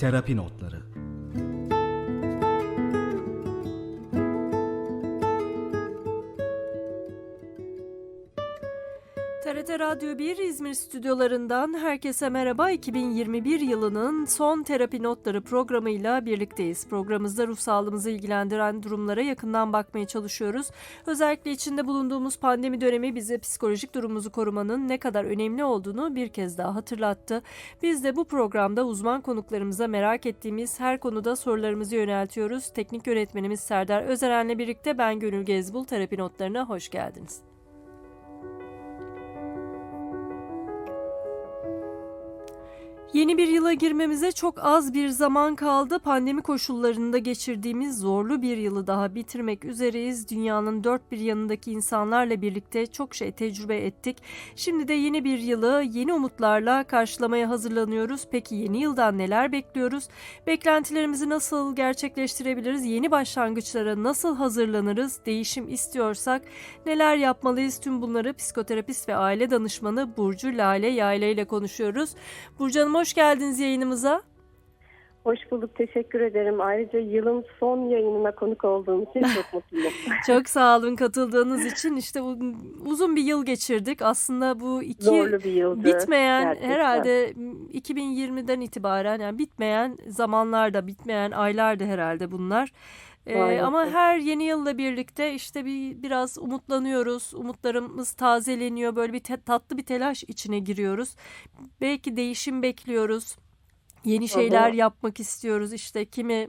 Terapi Notları Radyo 1 İzmir stüdyolarından herkese merhaba. 2021 yılının son terapi notları programıyla birlikteyiz. Programımızda ruh sağlığımızı ilgilendiren durumlara yakından bakmaya çalışıyoruz. Özellikle içinde bulunduğumuz pandemi dönemi bize psikolojik durumumuzu korumanın ne kadar önemli olduğunu bir kez daha hatırlattı. Biz de bu programda uzman konuklarımıza merak ettiğimiz her konuda sorularımızı yöneltiyoruz. Teknik yönetmenimiz Serdar Özeren'le birlikte ben Gönül Gezbul terapi notlarına hoş geldiniz. Yeni bir yıla girmemize çok az bir zaman kaldı. Pandemi koşullarında geçirdiğimiz zorlu bir yılı daha bitirmek üzereyiz. Dünyanın dört bir yanındaki insanlarla birlikte çok şey tecrübe ettik. Şimdi de yeni bir yılı yeni umutlarla karşılamaya hazırlanıyoruz. Peki yeni yıldan neler bekliyoruz? Beklentilerimizi nasıl gerçekleştirebiliriz? Yeni başlangıçlara nasıl hazırlanırız? Değişim istiyorsak neler yapmalıyız? Tüm bunları psikoterapist ve aile danışmanı Burcu Lale Yayla ile konuşuyoruz. Burcu Hanım hoş geldiniz yayınımıza. Hoş bulduk, teşekkür ederim. Ayrıca yılın son yayınına konuk olduğum için çok mutluyum. Çok sağ olun katıldığınız için. İşte uzun bir yıl geçirdik. Aslında bu iki Zorlu bir yıldı. bitmeyen gerçekten. herhalde 2020'den itibaren yani bitmeyen zamanlarda, bitmeyen aylardı herhalde bunlar. Ee, ama her yeni yılla birlikte işte bir biraz umutlanıyoruz. Umutlarımız tazeleniyor. Böyle bir tatlı bir telaş içine giriyoruz. Belki değişim bekliyoruz. Yeni şeyler hı. yapmak istiyoruz. İşte kimi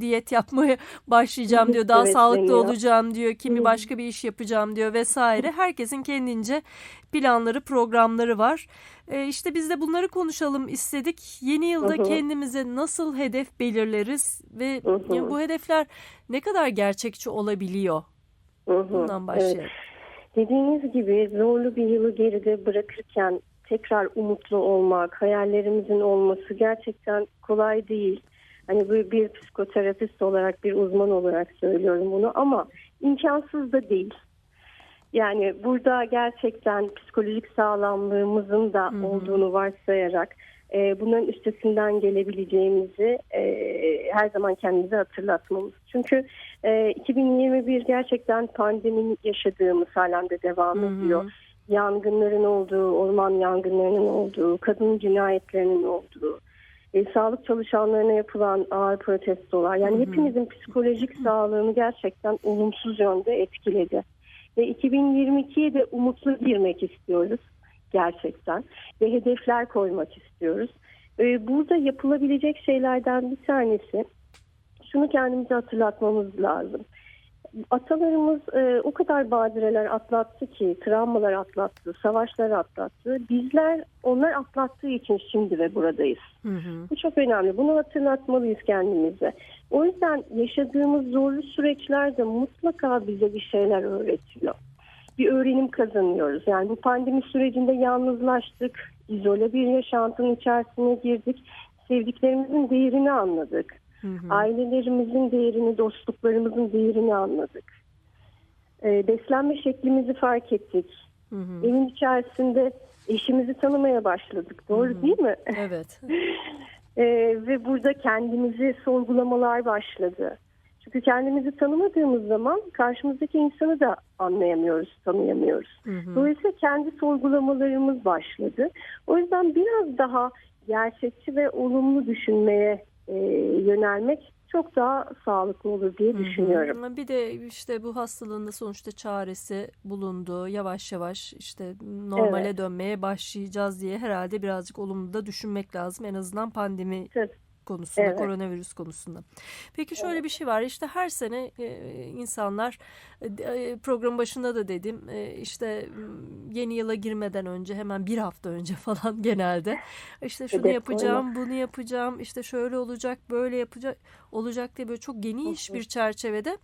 diyet yapmaya başlayacağım diyor. Daha Evet, sağlıklı deniyor. olacağım diyor. Kimi Hı. başka bir iş yapacağım diyor vesaire. Herkesin kendince planları, programları var. Ee, işte biz de bunları konuşalım istedik. Yeni yılda Hı hı. kendimize nasıl hedef belirleriz ve Hı hı. bu hedefler ne kadar gerçekçi olabiliyor? Hı hı, Bundan başlayalım. Evet. Dediğiniz gibi zorlu bir yılı geride bırakırken tekrar umutlu olmak, hayallerimizin olması gerçekten kolay değil. Hani bir, bir psikoterapist olarak, bir uzman olarak söylüyorum bunu ama imkansız da değil. Yani burada gerçekten psikolojik sağlamlığımızın da Hı hı. olduğunu varsayarak e, bunların üstesinden gelebileceğimizi e, her zaman kendimize hatırlatmamız. Çünkü e, 2021 gerçekten pandeminin yaşadığımız halen de devam Hı hı. ediyor. Yangınların olduğu, orman yangınlarının olduğu, kadın cinayetlerinin olduğu, e, sağlık çalışanlarına yapılan ağır protestolar. Yani hepimizin psikolojik sağlığını gerçekten olumsuz yönde etkiledi. Ve 2022'ye de umutlu girmek istiyoruz gerçekten ve hedefler koymak istiyoruz. Ee, Burada yapılabilecek şeylerden bir tanesi şunu kendimize hatırlatmamız lazım. Atalarımız e, o kadar badireler atlattı ki, travmalar atlattı, savaşlar atlattı. Bizler onlar atlattığı için şimdi ve buradayız. Hı hı. Bu çok önemli. Bunu hatırlatmalıyız kendimize. O yüzden yaşadığımız zorlu süreçler de mutlaka bize bir şeyler öğretiyor. Bir öğrenim kazanıyoruz. Yani bu pandemi sürecinde yalnızlaştık, izole bir yaşantının içerisine girdik. Sevdiklerimizin değerini anladık. Hı hı. Ailelerimizin değerini, dostluklarımızın değerini anladık. Ee, beslenme şeklimizi fark ettik. Hı hı. Evin içerisinde eşimizi tanımaya başladık. Doğru Hı hı. değil mi? Evet. Ee, ve burada kendimizi sorgulamalar başladı. Çünkü kendimizi tanımadığımız zaman karşımızdaki insanı da anlayamıyoruz, tanıyamıyoruz. Hı hı. Dolayısıyla kendi sorgulamalarımız başladı. O yüzden biraz daha gerçekçi ve olumlu düşünmeye e, yönelmek çok daha sağlıklı olur diye Hı hı. düşünüyorum. Ama Bir de işte bu hastalığın da sonuçta çaresi bulundu. Yavaş yavaş işte normale Evet. dönmeye başlayacağız diye herhalde birazcık olumlu da düşünmek lazım. En azından pandemi Tabii. Konusunda, Evet. koronavirüs konusunda. Peki şöyle bir şey var. İşte her sene e, insanlar e, program başında da dedim e, işte yeni yıla girmeden önce hemen bir hafta önce falan genelde işte şunu Hedef yapacağım, bunu yapacağım, işte şöyle olacak, böyle yapacak olacak diye böyle çok geniş bir çerçevede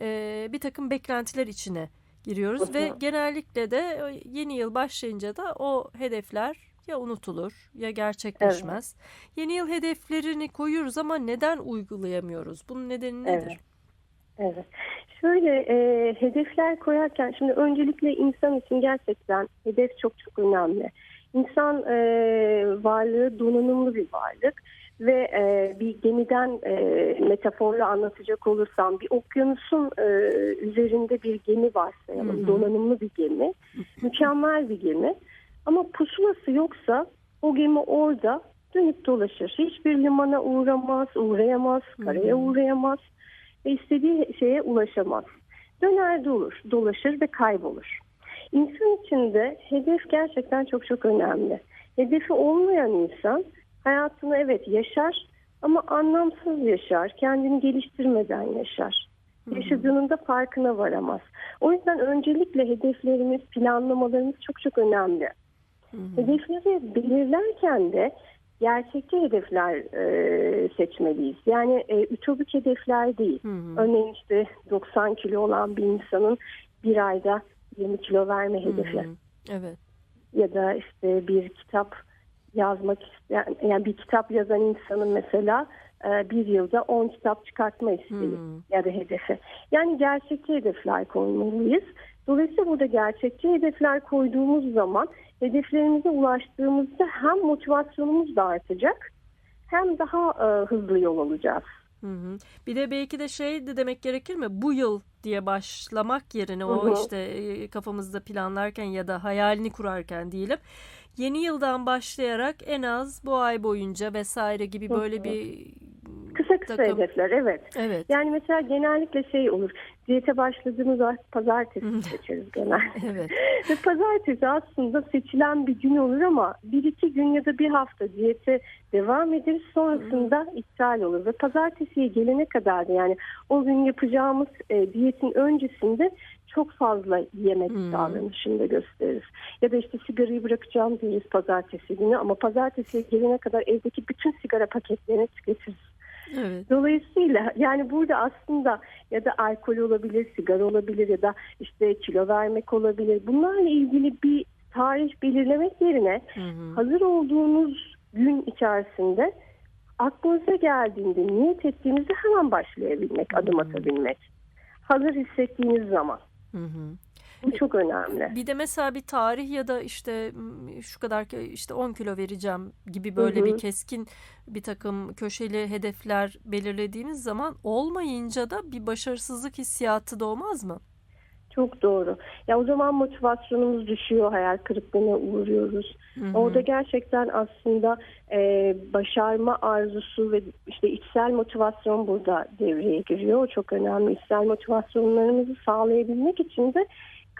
e, bir takım beklentiler içine giriyoruz ve genellikle de e, yeni yıl başlayınca da o hedefler ya unutulur ya gerçekleşmez. Yeni yıl hedeflerini koyuyoruz ama neden uygulayamıyoruz? Bunun nedeni nedir? Evet. Evet. Şöyle e, hedefler koyarken şimdi öncelikle insan için gerçekten hedef çok çok önemli. İnsan e, varlığı donanımlı bir varlık ve e, bir gemiden e, metaforla anlatacak olursam bir okyanusun e, üzerinde bir gemi varsayalım. Hı hı. Donanımlı bir gemi. Mükemmel bir gemi. Ama pusulası yoksa o gemi orada dönüp dolaşır. Hiçbir limana uğramaz, uğrayamaz, karaya uğrayamaz ve istediği şeye ulaşamaz. Döner dolur, dolaşır ve kaybolur. İnsan için de hedef gerçekten çok çok önemli. Hedefi olmayan insan hayatını evet yaşar ama anlamsız yaşar. Kendini geliştirmeden yaşar. Yaşadığının da farkına varamaz. O yüzden öncelikle hedeflerimiz, planlamalarımız çok çok önemli. Hı hı. Hedefleri belirlerken de gerçekçi hedefler e, seçmeliyiz. Yani e, ütopik hedefler değil. Hı hı. Örneğin işte 90 kilo olan bir insanın bir ayda 20 kilo verme hedefi Hı hı. Evet. ya da işte bir kitap yazmak isteyen yani bir kitap yazan insanın mesela e, bir yılda 10 kitap çıkartma isteği Hmm. ya da hedefi. Yani gerçekçi hedefler koymalıyız. Dolayısıyla burada gerçekçi hedefler koyduğumuz zaman hedeflerimize ulaştığımızda hem motivasyonumuz da artacak hem daha e, hızlı yol alacağız. Hı hı. Bir de belki de şey de demek gerekir mi? Bu yıl diye başlamak yerine o Hı hı. işte e, kafamızda planlarken ya da hayalini kurarken diyelim. Yeni yıldan başlayarak en az bu ay boyunca vesaire gibi Hı böyle hı. bir Kısa kısa takım. hedefler evet. Evet. Yani mesela genellikle şey olur. Diyete başladığımız pazartesi Hı. seçeriz genelde. Evet. Ve pazartesi aslında seçilen bir gün olur ama bir iki gün ya da bir hafta diyete devam ederiz sonrasında iptal olur. Ve pazartesiye gelene kadar da yani o gün yapacağımız e, diyetin öncesinde çok fazla yemek Hmm. davranışında gösteririz. Ya da işte sigarayı bırakacağım deriz pazartesi günü ama pazartesiye gelene kadar evdeki bütün sigara paketlerini tüketiriz. Evet. Dolayısıyla yani burada aslında ya da alkol olabilir, sigara olabilir ya da işte kilo vermek olabilir. Bunlarla ilgili bir tarih belirlemek yerine Hı hı. hazır olduğunuz gün içerisinde aklınıza geldiğinde niyet ettiğinizde hemen başlayabilmek, adım atabilmek. Hazır hissettiğiniz zaman. Hı hı. Bu çok önemli. Bir de mesela bir tarih ya da işte şu kadar işte 10 kilo vereceğim gibi böyle Hı hı. bir keskin bir takım köşeli hedefler belirlediğimiz zaman olmayınca da bir başarısızlık hissiyatı doğmaz mı? Çok doğru. Ya o zaman motivasyonumuz düşüyor, hayal kırıklığına uğruyoruz. Hı hı. Orada gerçekten aslında e, başarma arzusu ve işte içsel motivasyon burada devreye giriyor. O çok önemli. İçsel motivasyonlarımızı sağlayabilmek için de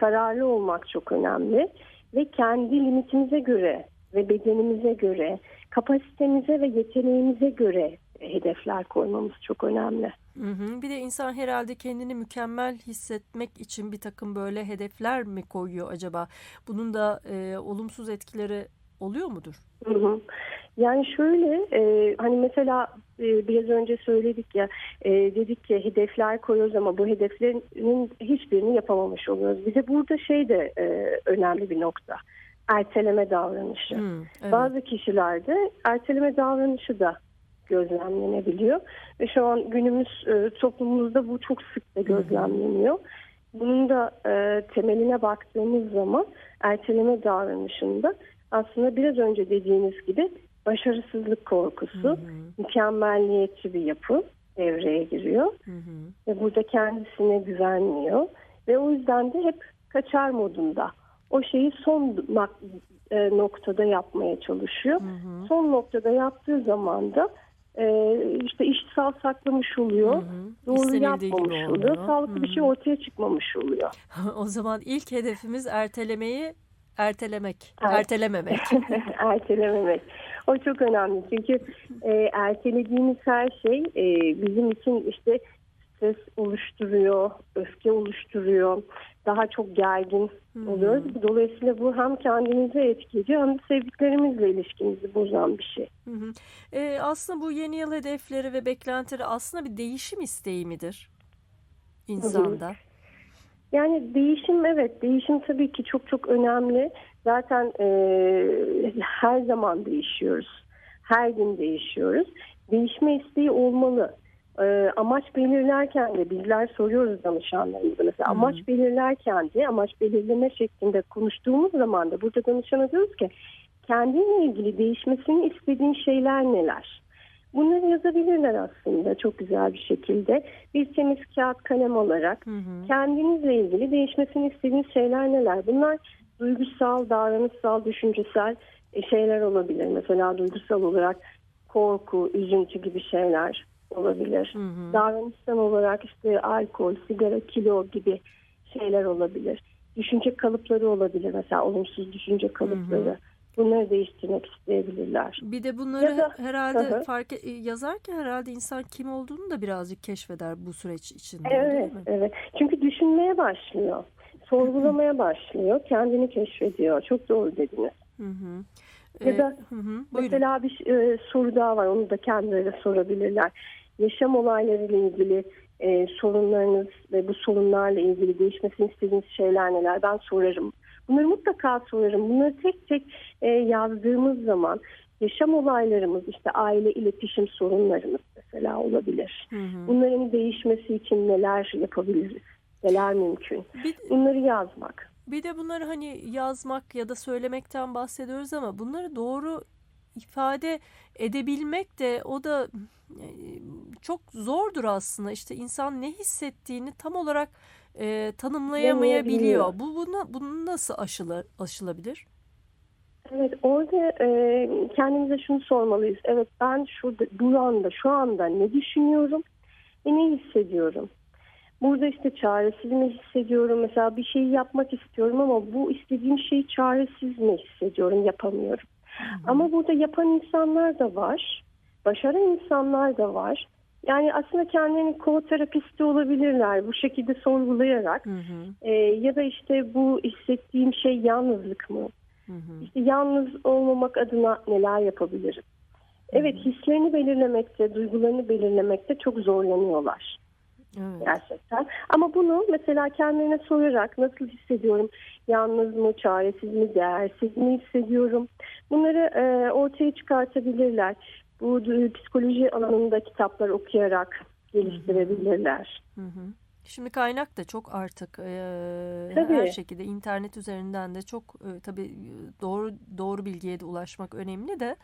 kararlı olmak çok önemli. Ve kendi limitimize göre ve bedenimize göre, kapasitemize ve yeteneğimize göre hedefler koymamız çok önemli. Hı hı. Bir de insan herhalde kendini mükemmel hissetmek için bir takım böyle hedefler mi koyuyor acaba? Bunun da e, olumsuz etkileri oluyor mudur? Hı hı. Yani şöyle e, hani mesela e, biraz önce söyledik ya e, dedik ki hedefler koyuyoruz ama bu hedeflerin hiçbirini yapamamış oluyoruz. Bize burada şey de e, önemli bir nokta. Erteleme davranışı. Hı, evet. Bazı kişilerde erteleme davranışı da gözlemlenebiliyor ve şu an günümüz e, toplumumuzda bu çok sık da gözlemleniyor. Bunun da e, temeline baktığımız zaman erteleme davranışında aslında biraz önce dediğiniz gibi başarısızlık korkusu, Hı hı, mükemmelliyetçi bir yapı devreye giriyor hı hı. ve burada kendisine güvenmiyor ve o yüzden de hep kaçar modunda. O şeyi son e, noktada yapmaya çalışıyor. Hı hı. Son noktada yaptığı zaman da e, işte iştahal saklamış oluyor. Hı hı. Doğru İstenildiği yapmamış oluyor. Sağlıklı bir Hı şey hı. ortaya çıkmamış oluyor. O zaman ilk hedefimiz ertelemeyi ertelemek, Evet. ertelememek. Ertelememek. O çok önemli. Çünkü e, ertelediğimiz her şey e, bizim için işte stres oluşturuyor, öfke oluşturuyor. Daha çok gergin Hmm. oluyoruz. Dolayısıyla bu hem kendimizi etkiliyor hem de sevdiklerimizle ilişkimizi bozan bir şey. Hı hı. Ee, aslında bu yeni yıl hedefleri ve beklentileri aslında bir değişim isteği midir insanda? Yani değişim evet değişim tabii ki çok çok önemli. Zaten e, her zaman değişiyoruz. Her gün değişiyoruz. Değişme isteği olmalı. E, amaç belirlerken de bizler soruyoruz danışanlarımıza mesela Hı. amaç belirlerken de amaç belirleme şeklinde konuştuğumuz zaman da burada danışana diyoruz ki kendinle ilgili değişmesini istediğin şeyler neler? Bunları yazabilirler aslında çok güzel bir şekilde. Bir temiz kağıt kalem olarak Hı hı. kendinizle ilgili değişmesini istediğiniz şeyler neler? Bunlar duygusal, davranışsal, düşüncesel e, şeyler olabilir. Mesela duygusal olarak korku, üzüntü gibi şeyler olabilir. Hı hı. Davranışsal olarak işte alkol, sigara, kilo gibi şeyler olabilir. Düşünce kalıpları olabilir. Mesela olumsuz düşünce kalıpları. Bunları değiştirmek isteyebilirler. Bir de bunları Ya da- herhalde Hı hı. fark e- yazarken herhalde insan kim olduğunu da birazcık keşfeder bu süreç içinde Evet, evet. Çünkü düşünmeye başlıyor. Sorgulamaya başlıyor. Kendini keşfediyor. Çok doğru dediniz. Hı hı. Ya Ee, da hı hı. Buyurun. Mesela bir e, soru daha var. Onu da kendileri sorabilirler. Yaşam olaylarıyla ilgili e, sorunlarınız ve bu sorunlarla ilgili değişmesini istediğiniz şeyler neler? Ben sorarım. Bunları mutlaka sorarım. Bunları tek tek e, yazdığımız zaman yaşam olaylarımız işte aile iletişim sorunlarımız mesela olabilir. Hı hı. Bunların değişmesi için neler yapabiliriz? Neler mümkün? Bir, Bunları yazmak. bir de bunları hani yazmak ya da söylemekten bahsediyoruz ama bunları doğru ifade edebilmek de o da çok zordur aslında. İşte insan ne hissettiğini tam olarak e, tanımlayamayabiliyor. Bu bunu, bunu nasıl aşıla, aşılabilir? Evet orada e, kendimize şunu sormalıyız. Evet ben şurada bu anda şu anda ne düşünüyorum ve ne hissediyorum? Burada işte çaresiz mi hissediyorum? Mesela bir şeyi yapmak istiyorum ama bu istediğim şeyi çaresiz mi hissediyorum? Yapamıyorum. Ama burada yapan insanlar da var. Başaran insanlar da var. Yani aslında kendilerini kooterapisti olabilirler bu şekilde sorgulayarak. Hı hı, E, ya da işte bu hissettiğim şey yalnızlık mı? hı hı. İşte yalnız olmamak adına neler yapabilirim? Evet hislerini belirlemekte, duygularını belirlemekte çok zorlanıyorlar Evet. gerçekten. Ama bunu mesela kendilerine sorarak nasıl hissediyorum? Yalnız mı, çaresiz mi, değersiz mi hissediyorum? Bunları e, ortaya çıkartabilirler. Bu psikoloji alanında kitaplar okuyarak geliştirebilirler. Hı hı. Şimdi kaynak da çok artık eee, Tabii. her şekilde internet üzerinden de çok e, tabii doğru doğru bilgiye de ulaşmak önemli de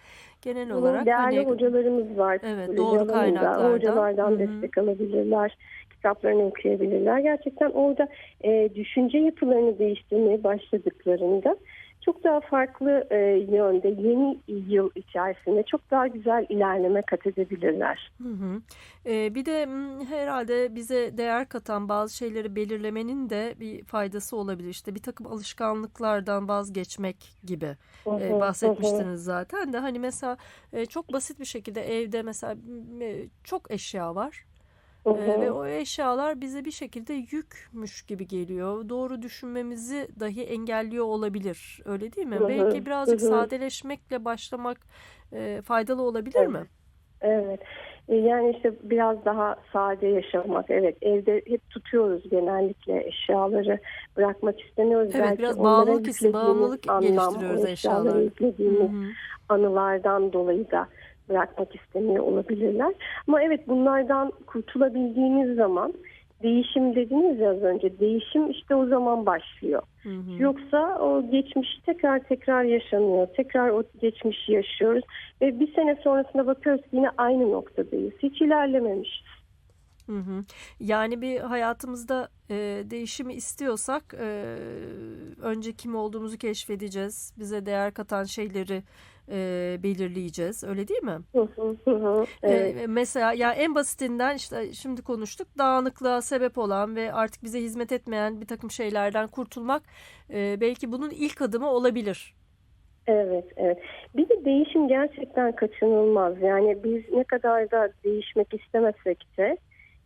genel olarak Değerli hani hocalarımız var. Evet, doğru kaynaklardan. Hocalardan Hı hı. destek alabilirler. Kitaplarını okuyabilirler. Gerçekten orada e, düşünce yapılarını değiştirmeye başladıklarında çok daha farklı e, yönde yeni yıl içerisinde çok daha güzel ilerleme kat edebilirler. Hı hı. Ee, bir de herhalde bize değer katan bazı şeyleri belirlemenin de bir faydası olabilir. İşte bir takım alışkanlıklardan vazgeçmek gibi Hı e, hı, hı hı. bahsetmiştiniz zaten de hani mesela e, çok basit bir şekilde evde mesela e, çok eşya var. Hı Ee, hı. ve o eşyalar bize bir şekilde yükmüş gibi geliyor. Doğru düşünmemizi dahi engelliyor olabilir. Öyle değil mi? Hı hı, Belki birazcık hı hı. sadeleşmekle başlamak e, faydalı olabilir Evet. mi? Evet. Yani işte biraz daha sade yaşamak. Evet evde hep tutuyoruz genellikle eşyaları bırakmak istemiyoruz. Evet, Belki biraz bağımlılık bağımlılık anlam, geliştiriyoruz yüklediğimiz Hı hı. anılardan dolayı da bırakmak istemiyor olabilirler. Ama evet bunlardan kurtulabildiğimiz zaman değişim dediniz ya az önce değişim işte o zaman başlıyor. Hı hı. Yoksa o geçmiş tekrar tekrar yaşanıyor. Tekrar o geçmişi yaşıyoruz ve bir sene sonrasında bakıyoruz yine aynı noktadayız. Hiç ilerlememişiz. Hı hı. Yani bir hayatımızda e, değişimi istiyorsak e, önce kim olduğumuzu keşfedeceğiz. Bize değer katan şeyleri e, belirleyeceğiz. Öyle değil mi? Hı hı hı hı. Evet. E, mesela ya en basitinden işte şimdi konuştuk dağınıklığa sebep olan ve artık bize hizmet etmeyen bir takım şeylerden kurtulmak e, belki bunun ilk adımı olabilir. Evet, evet. Bir de değişim gerçekten kaçınılmaz. Yani biz ne kadar da değişmek istemesek de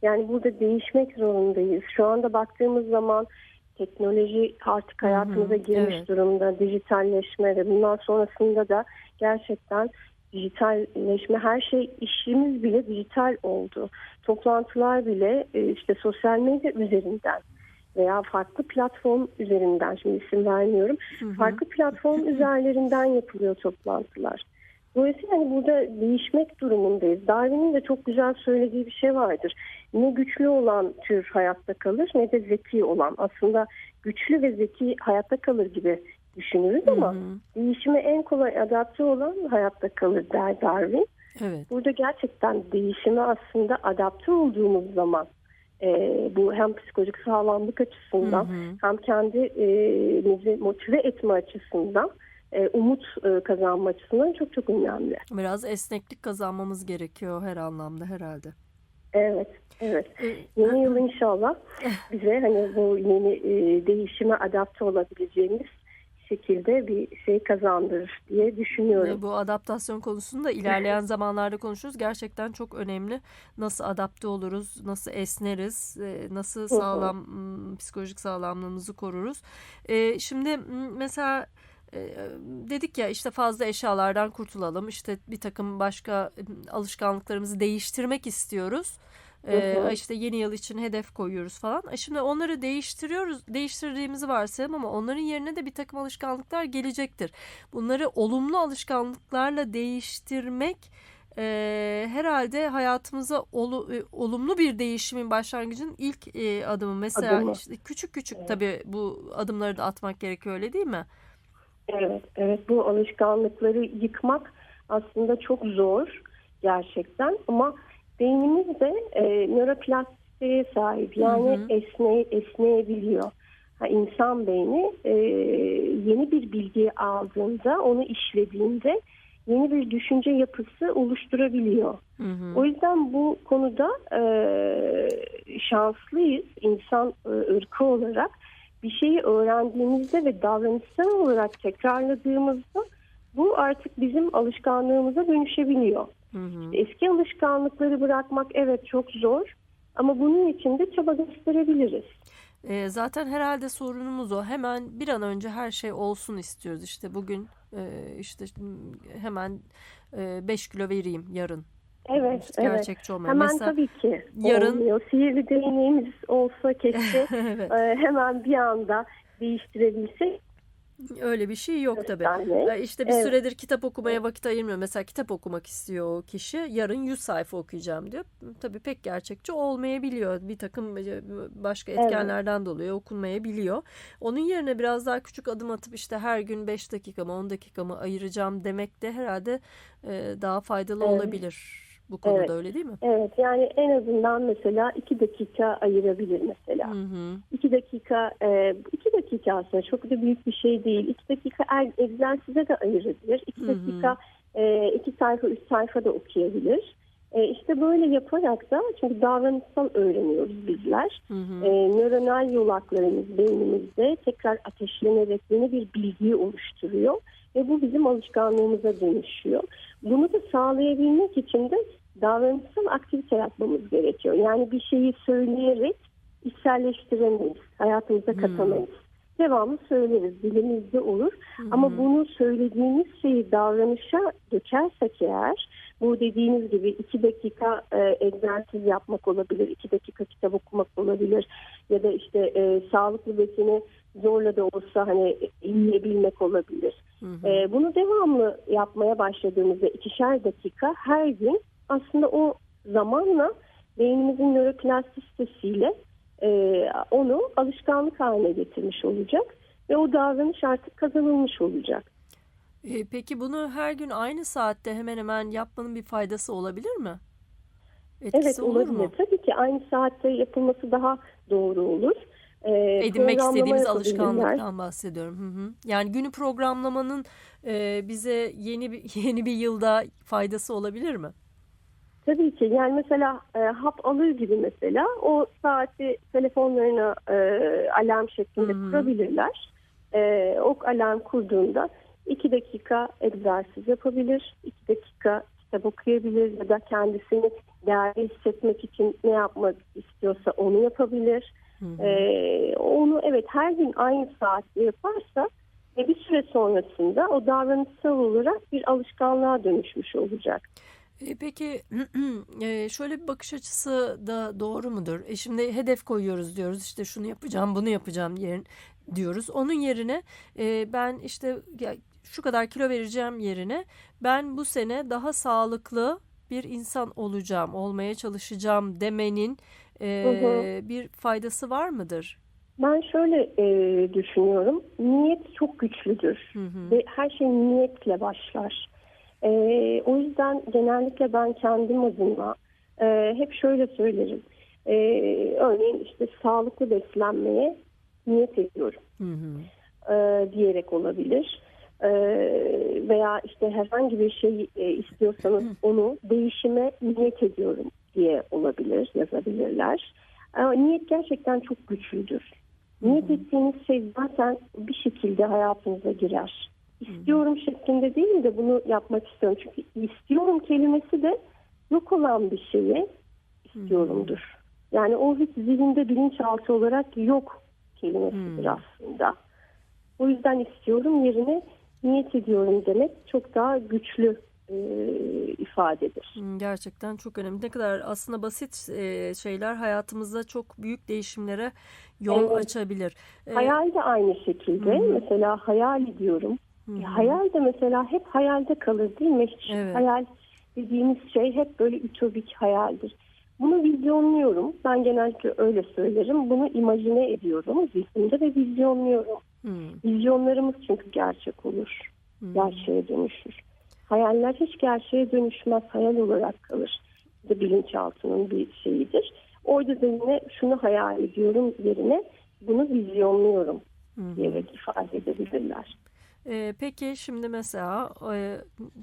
yani burada değişmek zorundayız. Şu anda baktığımız zaman teknoloji artık hayatımıza girmiş evet. durumda. Dijitalleşme ve bundan sonrasında da gerçekten dijitalleşme her şey işimiz bile dijital oldu. Toplantılar bile e, işte sosyal medya üzerinden veya farklı platform üzerinden şimdi isim vermiyorum Hı hı. farklı platform üzerlerinden yapılıyor toplantılar. Dolayısıyla hani burada değişmek durumundayız. Darwin'in de çok güzel söylediği bir şey vardır. Ne güçlü olan tür hayatta kalır ne de zeki olan. Aslında güçlü ve zeki hayatta kalır gibi düşünürüz Hı ama hı. değişime en kolay adapte olan hayatta kalır der Darwin. Evet. Burada gerçekten değişime aslında adapte olduğumuz zaman e, bu hem psikolojik sağlamlık açısından Hı hı. hem kendimizi motive etme açısından e, umut e, kazanma açısından çok çok önemli. Biraz esneklik kazanmamız gerekiyor her anlamda herhalde. Evet, evet. E, Yeni yıl inşallah bize hani bu yeni e, değişime adapte olabileceğimiz şekilde bir şey kazandırır diye düşünüyorum. Bu adaptasyon konusunda ilerleyen zamanlarda konuşuruz. Gerçekten çok önemli. Nasıl adapte oluruz, nasıl esneriz, e, nasıl sağlam psikolojik sağlamlığımızı koruruz. E, Şimdi mesela e, dedik ya işte fazla eşyalardan kurtulalım. İşte bir takım başka m, alışkanlıklarımızı değiştirmek istiyoruz. E, hı. işte yeni yıl için hedef koyuyoruz falan. E Şimdi onları değiştiriyoruz, değiştirdiğimizi varsayalım ama onların yerine de bir takım alışkanlıklar gelecektir. Bunları olumlu alışkanlıklarla değiştirmek e, herhalde hayatımıza olu- e, olumlu bir değişimin başlangıcının ilk e, adımı. Mesela Adımı. işte küçük küçük Evet. tabii bu adımları da atmak gerekiyor öyle değil mi? Evet, evet bu alışkanlıkları yıkmak aslında çok zor gerçekten ama beynimiz de e, nöroplastisiteye sahip yani Hı hı. esne, esneyebiliyor. Ha, insan beyni e, yeni bir bilgiyi aldığında onu işlediğinde yeni bir düşünce yapısı oluşturabiliyor. Hı hı. O yüzden bu konuda e, şanslıyız insan e, ırkı olarak. Bir şeyi öğrendiğimizde ve davranışsal olarak tekrarladığımızda bu artık bizim alışkanlığımıza dönüşebiliyor. Hı hı. Eski alışkanlıkları bırakmak evet çok zor ama bunun için de çaba gösterebiliriz. E, zaten herhalde sorunumuz o. Hemen bir an önce her şey olsun istiyoruz. İşte bugün e, işte m, hemen 5 kilo vereyim yarın. Evet, İşte evet. gerçekçi olmuyor. Hemen Mesela tabii ki yarın- olmuyor. Sihirli değneğimiz olsa keşke evet, e, hemen bir anda değiştirebilsek. öyle bir şey yok tabii. göstermek. E, İşte bir Evet. süredir kitap okumaya vakit ayırmıyor. Mesela kitap okumak istiyor o kişi. Yarın 100 sayfa okuyacağım diyor. Tabii pek gerçekçi olmayabiliyor. Bir takım e, başka Evet. etkenlerden dolayı okunmayabiliyor. Onun yerine biraz daha küçük adım atıp işte her gün 5 dakika mı 10 dakika mı ayıracağım demek de herhalde e, daha faydalı Evet. olabilir. Bu konuda Evet. öyle değil mi? Evet yani en azından mesela iki dakika ayırabilir mesela. Hı hı. İki dakika, e, iki dakika aslında çok da büyük bir şey değil. İki dakika er, egzersize de ayırabilir. İki Hı hı. dakika e, iki sayfa, üç sayfa da okuyabilir. E, işte böyle yaparak da çünkü davranışsal öğreniyoruz bizler. Hı hı. E, nöronal yolaklarımız beynimizde tekrar ateşlenerek yeni bir bilgiyi oluşturuyor. Ve bu bizim alışkanlığımıza dönüşüyor. Bunu da sağlayabilmek için de davranışsal aktivite yapmamız gerekiyor. Yani bir şeyi söyleyerek içselleştiremeyiz, hayatımıza Hmm. katamayız. Devamlı söyleriz, dilimizde olur. Hı. Ama bunu söylediğimiz şeyi davranışa dökersek eğer, bu dediğiniz gibi iki dakika e, egzersiz yapmak olabilir, iki dakika kitap okumak olabilir ya da işte e, sağlıklı besini zorla da olsa hani yiyebilmek olabilir. Hı hı. E, bunu devamlı yapmaya başladığımızda ikişer dakika her gün aslında o zamanla beynimizin nöroplastisitesiyle e, onu alışkanlık haline getirmiş olacak ve o davranış artık kazanılmış olacak. E, Peki bunu her gün aynı saatte hemen hemen yapmanın bir faydası olabilir mi? Etkisi Evet olur olabilir. mu? Tabii ki aynı saatte yapılması daha doğru olur. E, Edinmek istediğimiz alışkanlıktan bahsediyorum. Hı hı. Yani günü programlamanın e, bize yeni bir yeni bir yılda faydası olabilir mi? Tabii ki yani mesela e, hap alır gibi mesela o saati telefonlarına e, alarm şeklinde hı. kurabilirler. E, o alarm kurduğunda iki dakika egzersiz yapabilir, iki dakika kitap okuyabilir ya da kendisini değerli hissetmek için ne yapmak istiyorsa onu yapabilir. Hı hı. E, onu evet her gün aynı saatte yaparsa ve bir süre sonrasında o davranışsal olarak bir alışkanlığa dönüşmüş olacak. E, Peki e, şöyle bir bakış açısı da doğru mudur? E şimdi hedef koyuyoruz diyoruz işte şunu yapacağım bunu yapacağım yerin diyoruz. Onun yerine e, ben işte şu kadar kilo vereceğim yerine ben bu sene daha sağlıklı bir insan olacağım, olmaya çalışacağım demenin e, Hı bir faydası var mıdır? Ben şöyle e, düşünüyorum. Niyet çok güçlüdür Hı hı. ve her şey niyetle başlar. E, o yüzden genellikle ben kendim adına e, hep şöyle söylerim. E, örneğin işte sağlıklı beslenmeye niyet ediyorum Hı hı. e, diyerek olabilir. E, veya işte herhangi bir şey e, istiyorsanız onu değişime niyet ediyorum diye olabilir, yazabilirler. Ama niyet gerçekten çok güçlüdür. Niyet ettiğiniz şey zaten bir şekilde hayatınıza girer. İstiyorum şeklinde değil de bunu yapmak istiyorum. Çünkü istiyorum kelimesi de yok olan bir şeyi istiyorumdur. Yani o hiç zihinde bilinçaltı olarak yok kelimesidir aslında. O yüzden istiyorum yerine niyet ediyorum demek çok daha güçlü e, ifadedir. Hmm, Gerçekten çok önemli. Ne kadar aslında basit e, şeyler hayatımızda çok büyük değişimlere yol Evet. açabilir. E, Hayal de aynı şekilde. Hı hı. Mesela hayal ediyorum. hı E, hı. hayal de mesela hep hayalde kalır değil mi? Hiç Evet. Hayal dediğimiz şey hep böyle ütopik hayaldir. Bunu vizyonluyorum. Ben genellikle öyle söylerim. Bunu imajine ediyorum zihnimde ve vizyonluyorum. Hı, Vizyonlarımız çünkü gerçek olur. hı. Gerçeğe dönüşür. Hayaller hiç gerçeğe dönüşmez. Hayal olarak kalır. Bu da bilinçaltının bir şeyidir. Orada da yine şunu hayal ediyorum yerine bunu vizyonluyorum hı. diyerek ifade edebilirler. E, peki şimdi mesela e,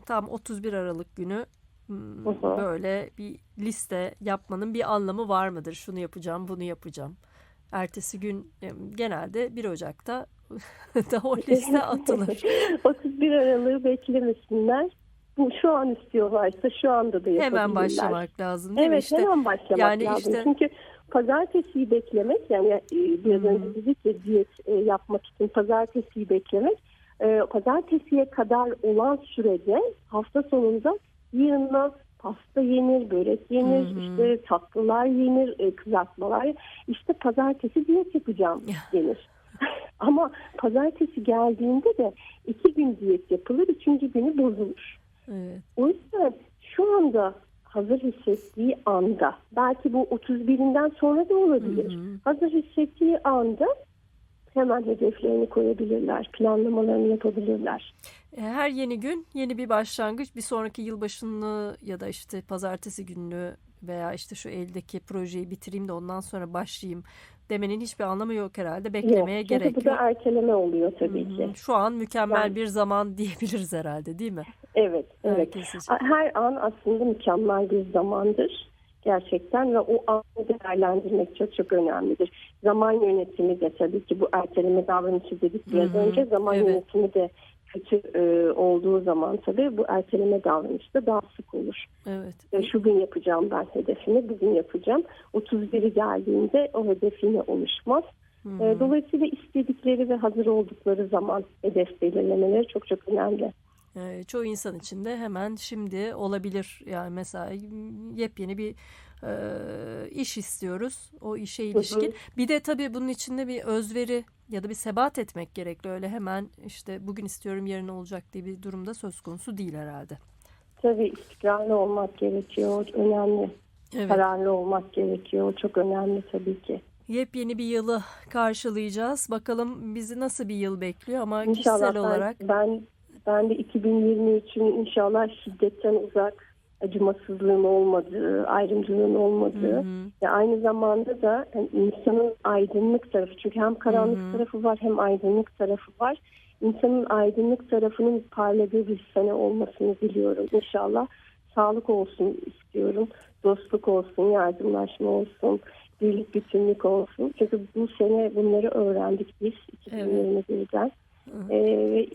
tam 31 Aralık günü hmm, böyle bir liste yapmanın bir anlamı var mıdır? Şunu yapacağım, bunu yapacağım. Ertesi gün e, genelde 1 Ocak'ta da o liste atılır. 31 Aralık'ı beklemesinler. Bu şu an istiyorlarsa şu anda da yapabilirler. Hemen başlamak lazım değil mi? Evet İşte hemen başlamak yani lazım. işte- Çünkü pazartesiyi beklemek yani e, biraz hı. önce dedik ya diyet e, yapmak için pazartesiyi beklemek e, pazartesiye kadar olan sürede hafta sonunda yığınla pasta yenir, börek yenir, hı. işte tatlılar yenir, kızartmalar İşte pazartesi diyet yapacağım denir. Ama pazartesi geldiğinde de iki gün diyet yapılır, üçüncü günü bozulur. Evet. O yüzden şu anda hazır hissettiği anda belki bu 31'inden sonra da olabilir. Hı hı. Hazır hissettiği anda hemen hedeflerini koyabilirler, planlamalarını yapabilirler. E, Her yeni gün yeni bir başlangıç. Bir sonraki yılbaşını ya da işte pazartesi gününü veya işte şu eldeki projeyi bitireyim de ondan sonra başlayayım demenin hiçbir anlamı yok herhalde. Beklemeye yok, çünkü gerek bu da yok. erteleme oluyor tabii hı. ki. Şu an mükemmel Yani- bir zaman diyebiliriz herhalde değil mi? Evet, evet. Her an aslında mükemmel bir zamandır gerçekten ve o anı değerlendirmek çok çok önemlidir. Zaman yönetimi de tabii ki bu erteleme davranışı dedik biraz Hı hı, önce zaman evet. yönetimi de kötü e, olduğu zaman tabii bu erteleme davranışı da daha sık olur. Evet. E, şu gün yapacağım ben hedefimi, bugün yapacağım. 31'i geldiğinde o hedef yine oluşmaz. E, dolayısıyla istedikleri ve hazır oldukları zaman hedef belirlemeleri çok çok önemli. Ee, çoğu insan için de hemen şimdi olabilir. Yani mesela yepyeni bir e, iş istiyoruz. O işe ilişkin. Bir de tabii bunun içinde bir özveri ya da bir sebat etmek gerekli. Öyle hemen işte bugün istiyorum yarın olacak diye bir durumda söz konusu değil herhalde. Tabii istikrarlı olmak gerekiyor. Önemli. Evet. Kararlı olmak gerekiyor. Çok önemli tabii ki. Yepyeni bir yılı karşılayacağız. Bakalım bizi nasıl bir yıl bekliyor ama İnşallah kişisel ben, olarak ben ben de 2023'ün inşallah şiddetten uzak, acımasızlığın olmadığı, ayrımcılığın olmadığı Hı hı. ve aynı zamanda da yani insanın aydınlık tarafı çünkü hem karanlık Hı hı. tarafı var hem aydınlık tarafı var. İnsanın aydınlık tarafının parladığı bir sene olmasını diliyorum. İnşallah sağlık olsun istiyorum. Dostluk olsun, yardımlaşma olsun, birlik bütünlük olsun. Çünkü bu sene bunları öğrendik biz 2021'den. Hı. Ee, ve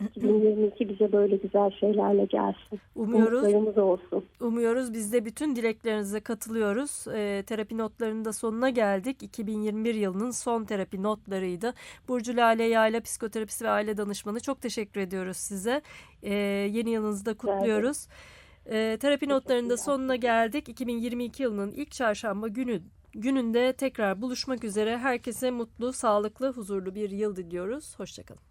2022 bize böyle güzel şeylerle gelsin. umuyoruz. Umutlarımız olsun. Umuyoruz. Biz de bütün dileklerinize katılıyoruz. Ee, terapi notlarının da sonuna geldik. 2021 yılının son terapi notlarıydı. Burcu Lale Yayla psikoterapisi ve aile danışmanı. Çok teşekkür ediyoruz size. Ee, yeni yılınızı da kutluyoruz. Ee, terapi notlarının da sonuna geldik. 2022 yılının ilk çarşamba günü gününde tekrar buluşmak üzere. Herkese mutlu, sağlıklı, huzurlu bir yıl diliyoruz. Hoşçakalın.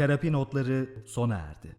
Terapi notları sona erdi.